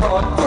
한번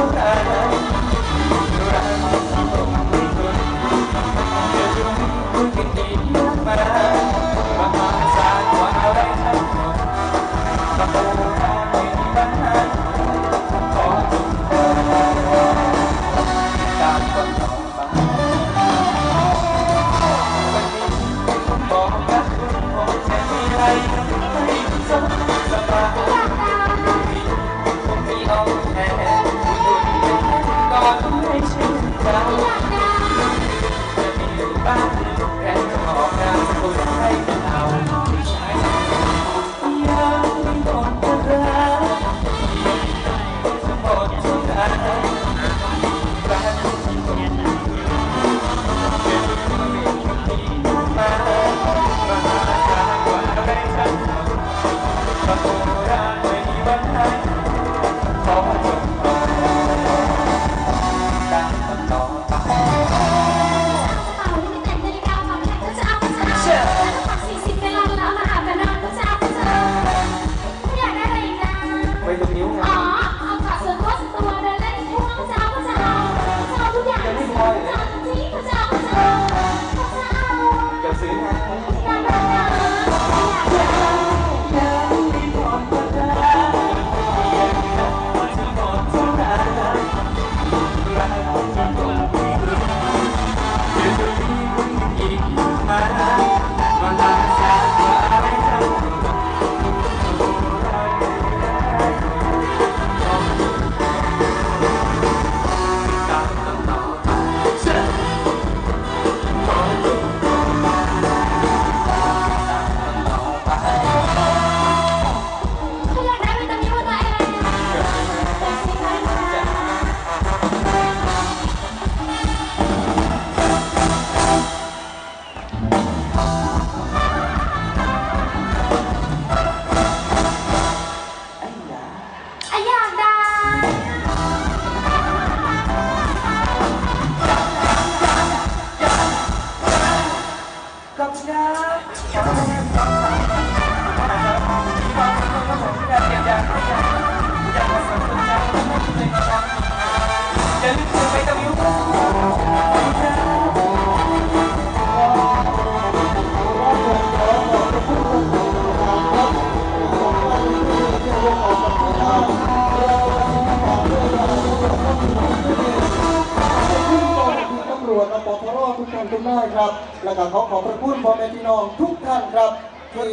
น้อครับ แล้วก็ขอขอบพระคุณพ่อแม่พี่น้องทุกท่านครับที่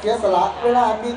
เสียสละเวลามี